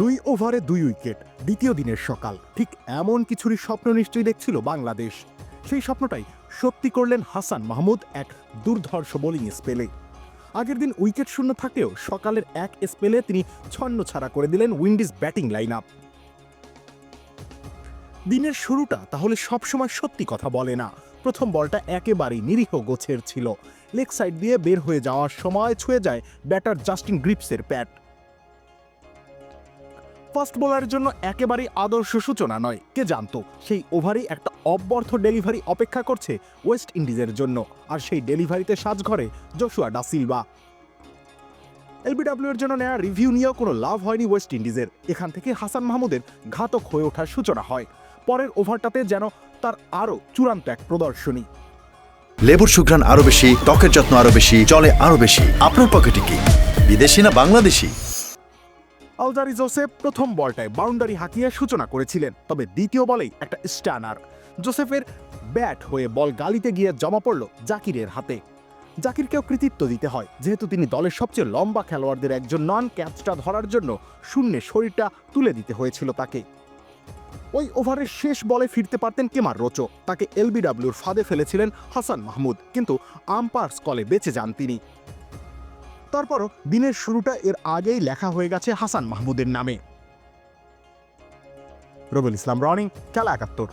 দুই ওভারে দুই উইকেট, দ্বিতীয় দিনের সকাল। ঠিক এমন কিছুরই স্বপ্ন নিশ্চয়ই দেখছিল বাংলাদেশ। সেই স্বপ্নটাই সত্যি করলেন হাসান মাহমুদ এক দুর্ধর্ষ বোলিং স্পেলে। আগের দিন উইকেট শূন্য থাকলেও সকালের এক স্পেলে তিনি ছন্ন ছাড়া করে দিলেন উইন্ডিজ ব্যাটিং লাইন আপ দিনের শুরুটা তাহলে সবসময় সত্যি কথা বলে না। প্রথম বলটা একেবারেই নিরীহ গোছের ছিল। লেগ সাইড দিয়ে বের হয়ে যাওয়ার সময় ছুঁয়ে যায় ব্যাটার জাস্টিন গ্রিপসের প্যাট। ফাস্ট বোলারের জন্য একেবারেই আদর্শ সূচনা নয়। কে জানতো? সেই ওভারেই একটা অব্যর্থ ডেলিভারি অপেক্ষা করছে ওয়েস্ট ইন্ডিজের জন্য, আর সেই ডেলিভারিতে সাজঘরে জোশুয়া ডা সিলভা। এলবিডব্লিউ এর জন্য নেওয়া রিভিউ নিয়েও কোনো লাভ হয়নি ওয়েস্ট ইন্ডিজের। এখান থেকে হাসান মাহমুদের ঘাতক হয়ে ওঠার সূচনা হয়। পরের ওভারটাতে যেন তার আরও চূড়ান্ত এক প্রদর্শনী। লেবুর সুঘ্রাণ আরও বেশি, ত্বকের যত্ন আরও বেশি চলে আরও বেশি। আপনার পকেটে কি বিদেশি না বাংলাদেশি? আলজারি জোসেফ প্রথম বলটায় বাউন্ডারি হাঁকিয়ে সূচনা করেছিলেন, তবে দ্বিতীয় বলেই একটা স্টানার। জোসেফের ব্যাট হয়ে বল গালিতে গিয়ে জমা পড়ল জাকিরের হাতে। জাকিরকেও কৃতিত্ব দিতে হয়, যেহেতু তিনি দলের সবচেয়ে লম্বা খেলোয়াড়দের একজন নন, ক্যাচটা ধরার জন্য শূন্যে শরীরটা তুলে দিতে হয়েছিল তাকে। ওই ওভারের শেষ বলে ফিরতে পারতেন কেমার রোচো, তাকে এলবিডব্লিউর ফাঁদে ফেলেছিলেন হাসান মাহমুদ, কিন্তু আম্পায়ার্স কলে বেঁচে যান তিনি। তারপরও দিনের শুরুটা এর আগেই লেখা হয়ে গেছে হাসান মাহমুদের নামে। রবিল ইসলাম, রনি, খেলা একাত্তর।